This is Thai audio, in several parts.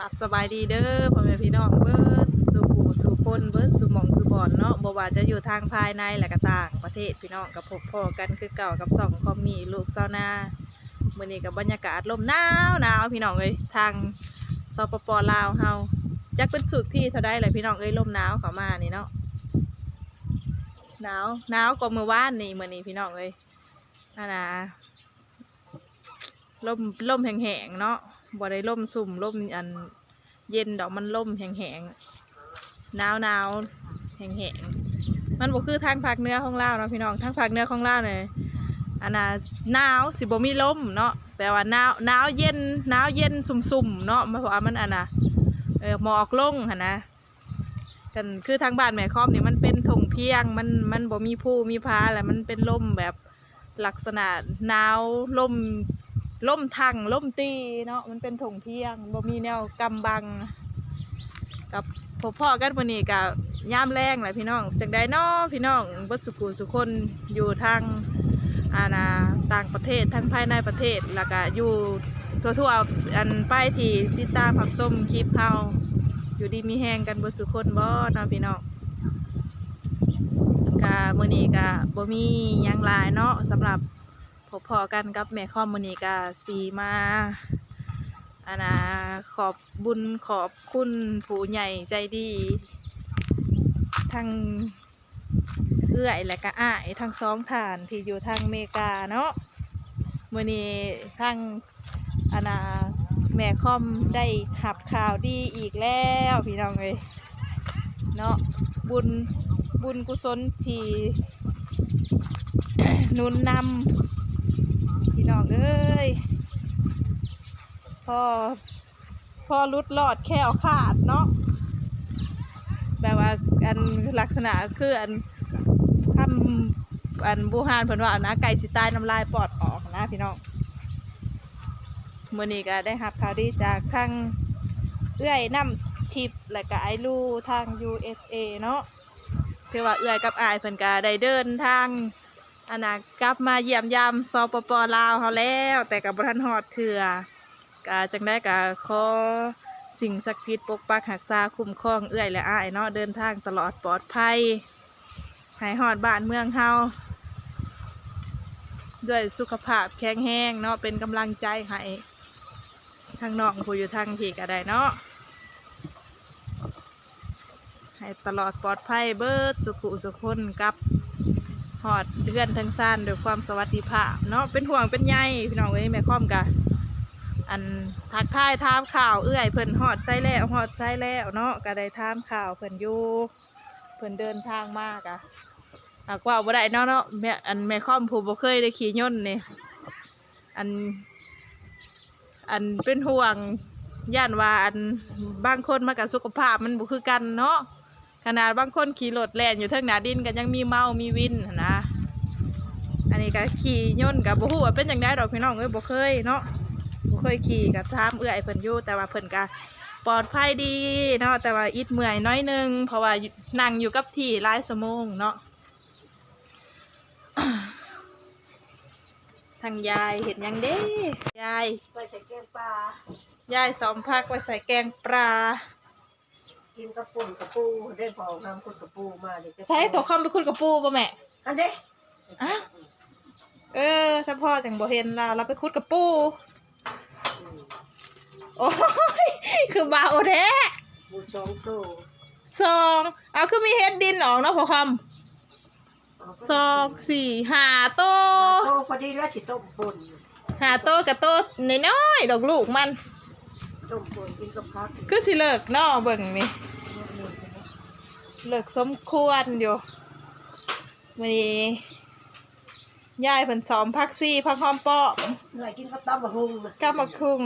ราบสบายดีเด้อพ่อแม่พี่น้องเบิดสู่ผู้สู่คนเบิร์ดสู่หมองสู่บอนเนาะบ่ว่าจะอยู่ทางภายในและก็ต่างประเทศพี่น้องกับพบพ่อกันคือเก่ากับสองคอมมีลูกเซานามื้อนี้กับบรรยากาศลมหนาวหนาวพี่น้องเอ้ยทางสปปลาวเฮาจักเป็นสุดที่เท่าใดแหละพี่น้องเอ้ยลมหนาวเข้ามานี่เนาะหนาวหนาวกว่าเมื่อวานนี่มื้อนี้พี่น้องเอ้ยนั่นนะลมลมแห้งๆเนาะ บ่ได้ลมสุ่มลมอันเย็นดอกมันลมแห้งๆหนาวหนาวๆแห้งๆมันบ่คือทางภาคเหนือของลาวเนาะพี่น้องทางภาคเหนือของลาวเนี่ยอันน่ะหนาวสิบ่มีลมเนาะแปลว่าหนาวหนาวเย็นหนาวเย็นสุ่มๆเนาะเพราะว่ามันอันน่ะเออหมอกลงหั่นนะกันคือทางบ้านแม่คอมนี่มันเป็นทงเพียงมันมันบ่มีผู้มีพาแหละมันเป็นลมแบบลักษณะหนาวลม ล่มทังล่มตีเนาะมันเป็นถงเที่ยงบ่มีแนวกำบัง กับพบพ่อกันวันนี้กับย่ามแรงแหละพี่น้องจากใดเนาะพี่น้องเบัดสุกุสุคนอยู่ทางอาณาต่างประเทศทั้งภายในประเทศแล้วก็อยู่ทั่วๆอันป้ายที่ติดตามผับส้มคลิปเฮาอยู่ดีมีแหงกันเบัดสุคนบ่เนาะพี่น้องกะมื้อนี้กะบ่มียังลายเนาะสำหรับ พบพอกันกับแม่คอมมนีกาสีมาอานาขอบบุญขอบคุณผู้ใหญ่ใจดี ทั้งเอื้อยและก็อ้ายทั้งสองฐานที่อยู่ทางเมกาเนาะมือนี้ทั้งอานาแม่คอมได้ขับข่าวดีอีกแล้วพี่น้องเลยเนาะบุญบุญกุศลที่นุนนำ น้องเอ้ยพ่อพ่อรุดรอดแค่ขาดเนาะแบบว่าอันลักษณะคืออันคำอันบูฮานเพิ่นว่านะไก่สิตายน้ำลายปอดออกนะพี่น้องมื่อนี้ก็ได้รับข่าวดีจากทางเอื้อยน้ำทิพย์และก็ไอรูทาง USA เนาะคือว่าเอื้อยกับอายเพิ่นก็ได้เดินทาง อันน่ะกลับมาเยี่ยมยามสปปลาวเขาแล้ว แต่กับบทันฮอดเถื่อกาจังได้กาขอสิ่งศักดิ์สิทธิ์ปกปักหักษาคุ้มครองเอื้อยและอ้ายเนาะเดินทางตลอดปลอดภัยให้ฮอดบ้านเมืองเฮาด้วยสุขภาพแข็งแรงเนาะเป็นกำลังใจให้ทางน้องผู้อยู่ทางพี่ก็ได้เนาะให้ตลอดปลอดภัยเบิดสุขุสุขคนกับ หอดเดือนทั้งสั้นด้วยความสวัสดิภาพเนาะเป็นห่วงเป็นใยพี่น้องเอ้ยแม่ค้อมกะอันทักทายถามข่าวเอื้อยเพิ่นหอดใจแล้วหอดใจแล้วเนาะก็ได้ถามข่าวเพิ่นอยู่เพิ่นเดินทางมากอะหากว่าบ่ได้เนาะเนาะแม่อันแม่ค้อมผู้บ่เคยได้ขี่ยนนี่อัน อันเป็นห่วงย่านว่าอันบางคนมากับสุขภาพมันบ่คือกันเนาะ ขนาดบางคนขี่รถแล่นอยู่เทิงหนาดินกันยังมีเมามีวินนะ อันนี้ก็ขี่ย่นกับบ่ฮู้ว่าเป็นจังไดดอกพี่น้องเอ้ยบ่เคยเนาะบ่เคยขี่กับถามเอื้อยเพิ่นอยู่แต่ว่าเพิ่นก็ปลอดภัยดีเนาะแต่ว่าอิดเมื่อยน้อยหนึงเพราะว่านั่งอยู่กับที่หลายชั่วโมงเนาะทางยายเห็นยังเด้ยายไปใส่แกงปลายายสอมพักไว้ใส่แกงปลา กินกระปุ่นกระปูได้พอทำคนกระปูมาเดี๋ยวจะใช้ตัวคำไปคุยกับปูป่ะแม่ อันเด้อะ เออเฉพาะจังบ่เห็นเราเราไปคุดกับปู อืมโอ้ย คือเบาแท้หมูสองตัวสองเอาคือมีเฮ็ดดินออกเนาะพอคำสองสี่ห้าโตโตพอดีแล้วสิต้มป่นห้าโตกับโตน้อยๆดอกลูกมัน ต้มป่นกินกับผักคือสิเลิกเนาะเบิ่งนี่ เลิกสมควรอยู่วันนี้ยายเพิ่นซ้อมพักซี่พักหอมป้อมเหนื่อยกินกับตำบะฮุงนะกับมะคุง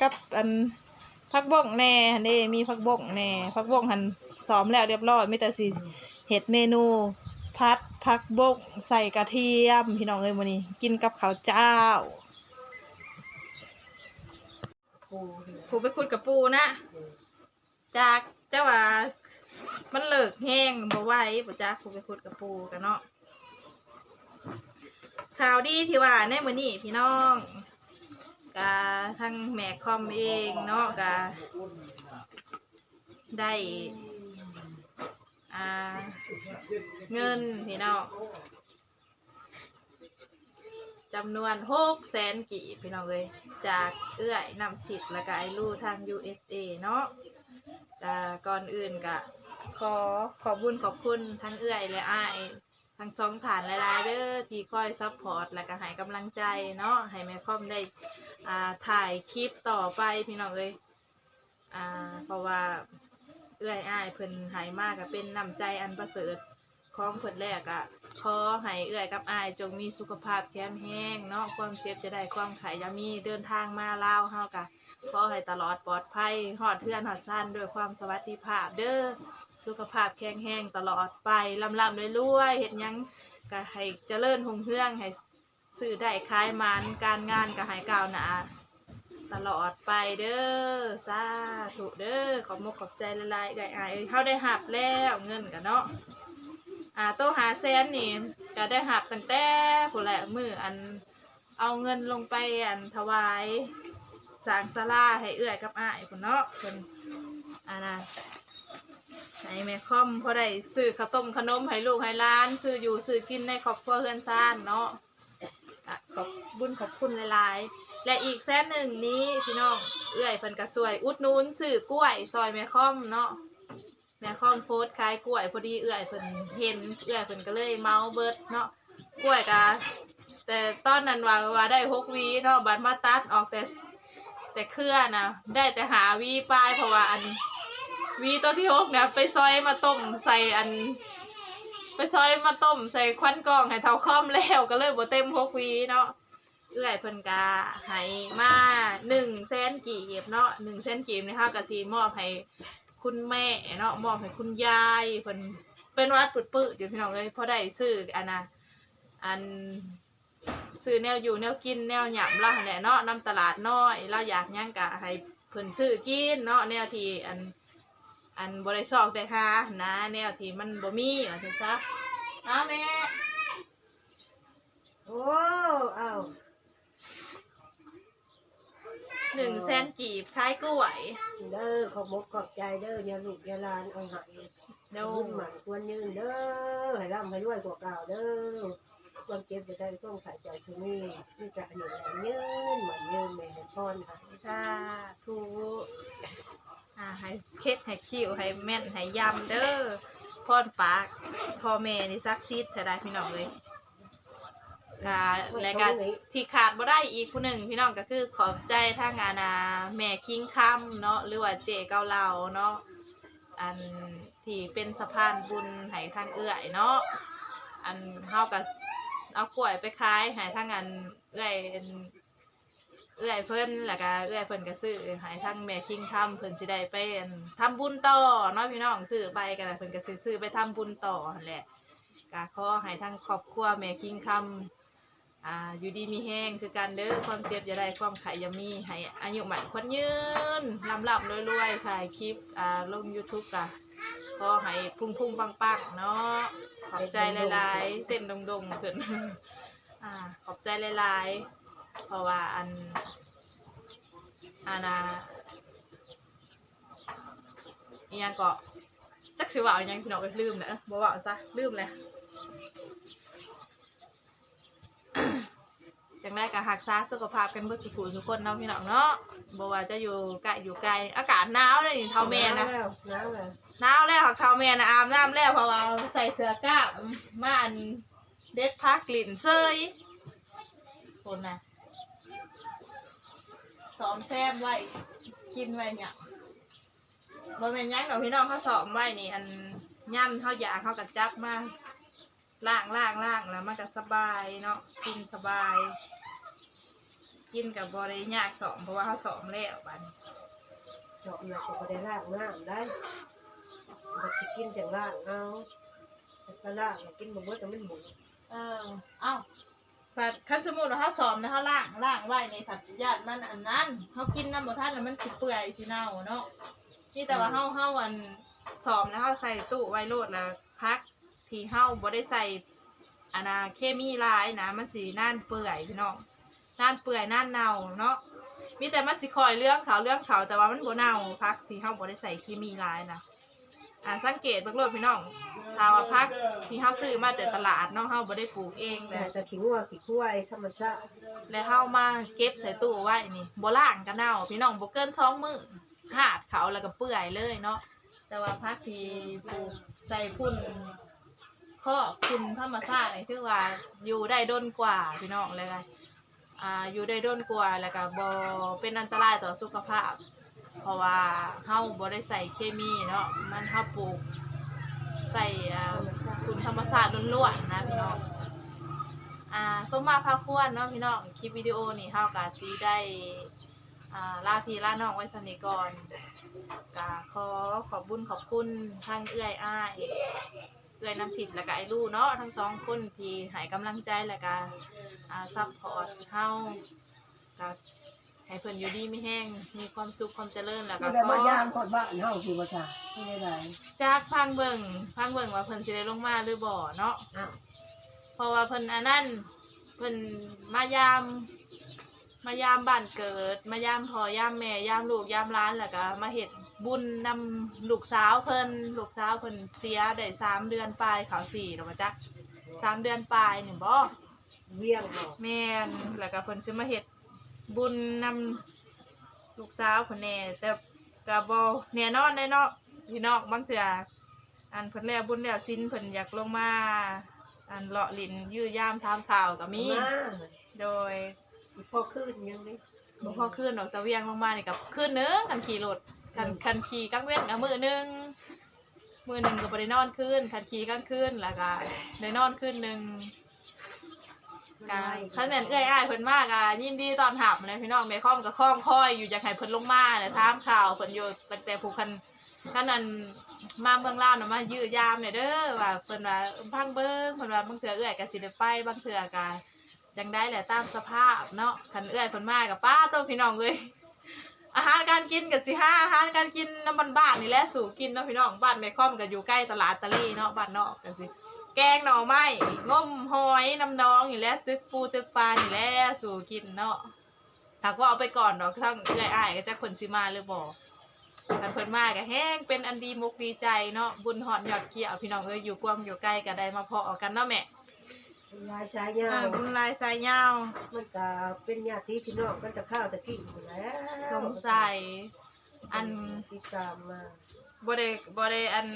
กับอันพักบ้งแหน่นี่มีพักบ้งแหน่พักบ้งหันซ้อมแล้วเรียบร้อยมีแต่สิเห็ดเมนู พัดพักบ้งใส่กระเทียมพี่น้องเอ้ยมื้อนี้ กินกับข้าวเจ้าปูเนี่ยผูไปขุดกับปูนะ จากเจ้าว่า มันเลิกแห้งบ่ไหวบ่จักผูไปขุดกับปูกันเนาะข่าวดีที่ว่าในมื้อนี้พี่น้องกะทั้งแม่คอมเองเนาะกะได้อ่าเงินพี่น้องจำนวนหกแสนกี่พี่น้องเลยจากเอื้อยนำจิตและก็ไอรูทาง USA เนาะกะก่อนอื่นกะ ขอขอบุญขอบคุณทั้งเอื้อยและอ้ายทั้งสองฐานหลายๆเด้อที่คอยซัพพอร์ตและก็ให้กำลังใจเนาะให้แม่คอมได้อ่าถ่ายคลิปต่อไปพี่น้องเอ้ยอ่าเพราะว่าเอื้อยอ้ายเพิ่นหายมากก็เป็นน้ำใจอันประเสริฐของเพิ่นแรกอะขอให้เอื้อยกับอ้ายจงมีสุขภาพแข็งแรงเนาะความเจ็บจะได้ความไขอย่ามีเดินทางมาลาวเฮากะขอให้ตลอดปลอดภัยฮอดเพื่อนฮอดซ่านด้วยความสวัสดิภาพเด้อ สุขภาพแข็งแรงตลอดไปลำลำรวยๆเฮ็ดหยังก็ให้เจริญหงเฮืองให้ซื้อได้ขายมันการงานก็ให้ก้าวหนาตลอดไปเด้อสาธุเด้อขอบมกขอบใจหลายได้อเอ้ยเขาได้หับแล้วเงินกันเนาะอ่าโตหาแสนนี่ก็ได้หับตั้งแต่ผู้แหละมืออันเอาเงินลงไปอันถวายจางสลาให้เอื้อยกับอ้ายพุ่นเนาะเพิ่นอ่านะ ให้แม่คอมพอได้ซื้อข้าวต้มขนมให้ลูกให้หล้านซื้ออยู่ซื้อกินในครอบครัวเฮือนซ่านเนาะอะขอบบุญขอบคุณหลายๆ และอีกแสนหนึ่งนี้พี่น้องเอื้อยเพิ่นก็สวย อุดหนูนซื้อกล้วยซอยแม่คอมเนาะแม่คอมโพสต์ขายกล้วยพอดีเอื้อยเพิ่นเห็นเอื้อยเพิ่นก็เลยเมาเบิดเนาะกล้วยก็แต่ตอนนั้นว่าว่าได้หกหวีเนาะบัดมาตัดออกแต่แต่เครือนะได้แต่หาหวีปลายเพราะว่าอัน วีตัวที่หกเนี่ยไปซอยมาต้มใส่อัน ไปซอยมาต้มใส่ควันกองให้เท่าค่อมแล้วก็เลยบ่เต็มหกวีเนาะเอื้อยเพิ่นกาให้มาหนึ่งเส้นกีบเนาะหนึ่งเส้นกีบนะคะกะสีมอบให้คุณแม่เนาะมอบให้คุณยายเพิ่นเป็นวัดปื้ดอยู่พี่น้องเอ้ยพอได้ซื้ออันน่ะอันซื้อแนวอยู่แนวกินแนวหยำล่ะแหละเนาะน้ำตลาดน้อยเราอยากหยังกะให้เพิ่นซื้อกินเนาะแนวที่อัน อันบริซอกได้ค่ะนะแนวที่มันบ่มีว่าซั่นซะเอาแม่โอ้อ้าวหนึ่งแสนกีบคล้ายกล้วยเด้อขอบมกขอบใจเด้ออย่าลูกอย่าหลานเอาใหายเดี๋ยวยืนหมันควรยืนเด้อให้ร่ำให้รวยกว่าเก่าเด้อความเจ็บจะได้ต้องขายใจที่นี่นี่จะหนึ่งแหนยืนหมันยืนแม่พรใหายสาธุ อ่าให้เค็ดให้คิวให้แม่นให้ยำเด้อพรปากพ่อแม่นี่ซักซีดเท่าใดพี่น้องเลยกาและก็ที่ขาดบ่ได้อีกผู้หนึ่งพี่น้องก็คือขอบใจทางอานาแม่คิงคำเนาะหรือว่าเจเกาเหลาเนาะอันที่เป็นสะพานบุญให้ทางเอื้อยเนาะอันเฮาก็เอากล้วยไปขายให้ทางอันเอื้อย เอื้อยเพิ่นแล้วก็เอื้อยเพิ่นก็ซื้อให้ทางแม่คิงคำเพิ่นสิได้ไปอันทำบุญต่อเนาะพี่น้องซื้อไปก็ได้เพิ่นก็สิซื้อไปทำบุญต่อนั่นแหละก็ขอให้ทั้งครอบครัวแม่คิงคำอ่าอยู่ดีมีแห้งคือการเด้อความเจ็บอย่าได้ความไขอย่ามีให้อายุหมันคนยืนลำลับรวยๆถ่ายคลิปอ่าลง YouTube กะขอให้พุ่งพุ่งๆปังๆเนาะขอบใจหลายๆเต้นดงๆขึ้นอ่าขอบใจหลายๆ เพราะว่าอันอานาอีหยังก็จักสิว่าเอาหยังพี่น้องเอ้ยลืมเนอะบ่เว่าซะลืมเลยจังได้ก็รักษาสุขภาพกันเบิดสุขทุกคนเนาะพี่น้องเนาะบ่ว่าจะอยู่ใกล้อยู่ไกลอากาศหนาวเลยนี่เท่าแม่นะแล้วน้ำแล้วหนาวแล้วค่ะเท่าแม่นะอาบน้ำแล้วเพราะว่าใส่เสื้อกล้ามมาอันเด็ดพักกลิ่นเซยคนน่ะ ซ้อมแซมไว้ กินไว้เนี่ยบ่แม่นหยังดอกพี่น้องเขาซ้อมไว้นี่อันย่ำเขาอยากเขาก็จับมาล่างล่างล่างแล้วมันก็สบายเนาะกินสบาย กินกับบริยากสอมเพราะว่าเขาสอมแล้วบัดนเจาะหนักก็ได้ล่างน้ำได้บัดสิกินจังล่างเอาแต่ก็ล่างกินบ่เบิดแต่มันหมุนเออเอ้า ผัดขั้นสมมุติว่าเขาสอมนะเขาล่างล่างไว้ในผัดญาติมันอันนั้นเขากินน้ำบ่ท่านแล้วมันสิเปื่อยสิเน่าเนาะนี่แต่ว่าเฮาเฮาอันสอมแล้วเฮาใส่ตู้ไว้โลดแล้วพักที่เฮาบ่ได้ใส่อันน่ะเคมีหลายนะมันสิน่านเปื่อยพี่น้องน่านเปื่อยน่านเน่าเนาะมีแต่มันสิคอยเรื่องเขาเรื่องเขาแต่ว่ามันบ่เน่าพักที่เฮาบ่ได้ใส่เคมีหลายนะ อ่าสังเกตเบิ่งโลดพี่น้องถ้าว่าพักที่เฮาซื้อมาแต่ตลาดเนาะเฮาบ่ได้ปลูกเองแต่แต่แต่ขี้งัวขี้ควายธรรมชาติแล้วเฮามาเก็บใส่ตู้ไว้นี่บ่ล้างก็เน่าพี่น้องบ่เกินสองมื้อหาดเขาแล้วก็เปื่อยเลยเนาะแต่ว่าพักที่ปลูกใส่พุ่นข้อคุณธรรมชาตินี่คือว่าอยู่ได้ดนกว่าพี่น้องเลยกันอ่าอยู่ได้ดนกว่าแล้วก็บ่เป็นอันตรายต่อสุขภาพ เพราะว่าเฮาบ่ได้ใส่เคมีเนาะมันเฮาปลูกใส่อ่าคุณธรรมชาสติล้วนๆนะพี่น้องอ่าสมมาพาควรเนาะพี่น้องคลิปวิดีโอนี่เฮาก็สิได้อ่าลาพี่ลาน้องไว้สนิก่อนก็ขอขอบบุญขอบคุณทางเอื้อยอ้ายเอื้อยน้ำผิดแล้วก็ไอ้ลู่เนาะทั้งสองคนที่ให้กำลังใจแล้วก็อ่าซัพพอร์ตเฮาก็ ให้เพิ่นอยู่ดีมีแห้ง มีความสุขความเจริญแล้วก็ก็ได้ขมาอยามคนบ้านเฮาคือบ่ซ่าไม่ได้ได้จากพังเบิ่งพังเบิ่งว่าเพิ่นสิได้ลงมาหรือบ่เนาะอ้าวเพราะว่าเพิ่นอันนั้นเพิ่นมายาม มายามบ้านเกิด มายามพ่อยามแม่ยามลูกยามหล้านแล้วก็มาเฮ็ดบุญนำลูกสาวเพิ่นลูกสาวเพิ่นเสียได้สามเดือนปลายเขาสี่แล้วมาจักสามเดือนปลายนี่บ่เวียงบ่แม่นแล้วก็เพิ่นสิมาเฮ็ด บุญนำลูกสาวเพิ่นแน่แต่ก็บ่แน่นอนได้เนาะพี่น้องบางเทื่ออันเพิ่นแล้วบุญแล้วศีลเพิ่นอยากลงมา อันเลาะลิ้นยื้อยามถามข่าวก็มี มาโดยพอขึ้นยังนี่บ่พอขึ้นดอกตะเวียงลงมานี่กับขึ้นเนึงคันขี่รถคันคันขี่กลางเว้นกับมือหนึงมือหนึงก็บ่ได้นอนคืนคันขี่กลางคืนแล้วก็ได้นอนคืนหนึง ก็คันแม่นเอื้อยอ้ายเพิ่นมากอะยินดีตอนหับเลยพี่น้องแม่ค้อมก็คล้องคอยอยู่อยากให้เพิ่นลงมาแล้วถามข่าวเพิ่นอยู่ตั้งแต่ผู้คันคันนั้นมาเมืองลาวน่ะมายื้อยามเนี่ยเด้อว่าเพิ่นว่าพังเบิ่งเพิ่นว่าบางเทื่อเอื้อยก็สิได้ไปบางเทื่อก็จังได้แหละตามสภาพเนาะคันเอื้อยเพิ่นมากับป้าตัวพี่น้องเลยอาหารการกินกับสิห้าอาหารการกินน้ำมันบ้านนี่แหละสู่กินเนาะพี่น้องบ้านแม่ค่อมก็อยู่ใกล้ตลาดตะลี่เนาะบ้านนอกกันสิ แกงหน่อไม้งมหอยน้ำนองอยู่แล้วตึกปูตึกปลานี่แหละสู่กินเนาะถ้าว่าเอาไปก่อนดอกทั้งเอื้อยอ้ายก็จะคนสิมาหรือบ่คันเพิ่นมาก็แห้งเป็นอันดีมุกดีใจเนาะบุญหอดยอดเกี่ยวพี่น้องเอ้ยอยู่กวางอยู่ใกล้ก็ได้มาพอกันเนาะแม่ลายสายยาอ่าวบุญลายสายยาวมันก็เป็นญาติพี่น้องกันจะข้าวตะกี้อยู่แล้วสงสัยอันติดตามมาบ่ได้บ่ได้อัน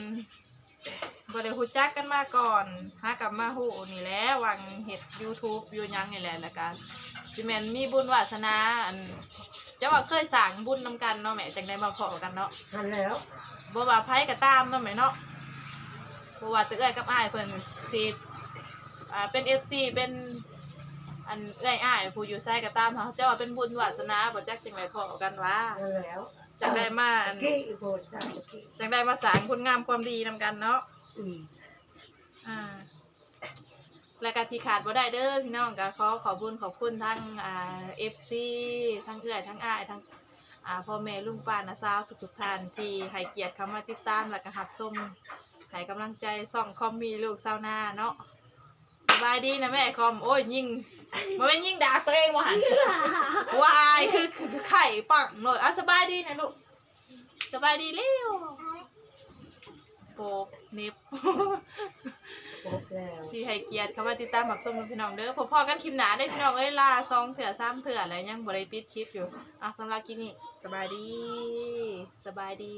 บ่ได้ฮู้จักกันมาก่อนหากับมาฮู้นี่แหละวังเฮ็ด YouTube อยู่หยังนี่แหละแล้วก็สิแม่นมีบุญวาสนาอันจะว่าเคยสร้างบุญนำกันเนาะแม่จังได้มาพอกันเนาะหันแล้วบ่ว่าไผก็ตามเนาะแม่เนาะบ่ว่าแตะเอ้อยกับอ้ายเพิ่นสิอ่าเป็น FC เป็นอันเอ้อยอ้ายผู้อยู่ไสก็ตามเฮาจะว่าเป็นบุญวาสนาบ่จักจังไดพอกันว่าหันแล้ว จังได้มาอัตะนกี้อีกคนตะกี้จังได้มาสร้างคุณงามความดีนำกันเนาะอืมอ่าและการที่ขาดบ่ได้เด้อพี่น้องก็ขอขอบคุญขอบคุณทั้งอ่า FC ทั้งเอื้อยทั้งอ้ายทั้งอ่าพ่อแม่ลุงป้าน้าสาวทุกๆท่านที่ให้เกียรติเข้ามาติดตามและก็รับชมให้กำลังใจส่องคอมมีลูกสาวนาเนาะส บายดีนะแม่คอมโอ้ยยิงมันเป็นยิงด่าตัวเองว่ะหันวายคือคือไข่ปังหน่อยอะสบายดีนะลูกสบายดีเร็วโปกเน็บครบแล้วที่ให้เกียรติเข้ามาติดตามหมักส้มพี่น้องเด้อพอพอกันคลิปหนาได้อพี่น้องเอ้ยลาซองเถื่อซ้ำเถื่ออะไรยังบ่ได้ปิดคลิปอยู่อะสำหรับคลิปนี้สบายดี สบายดี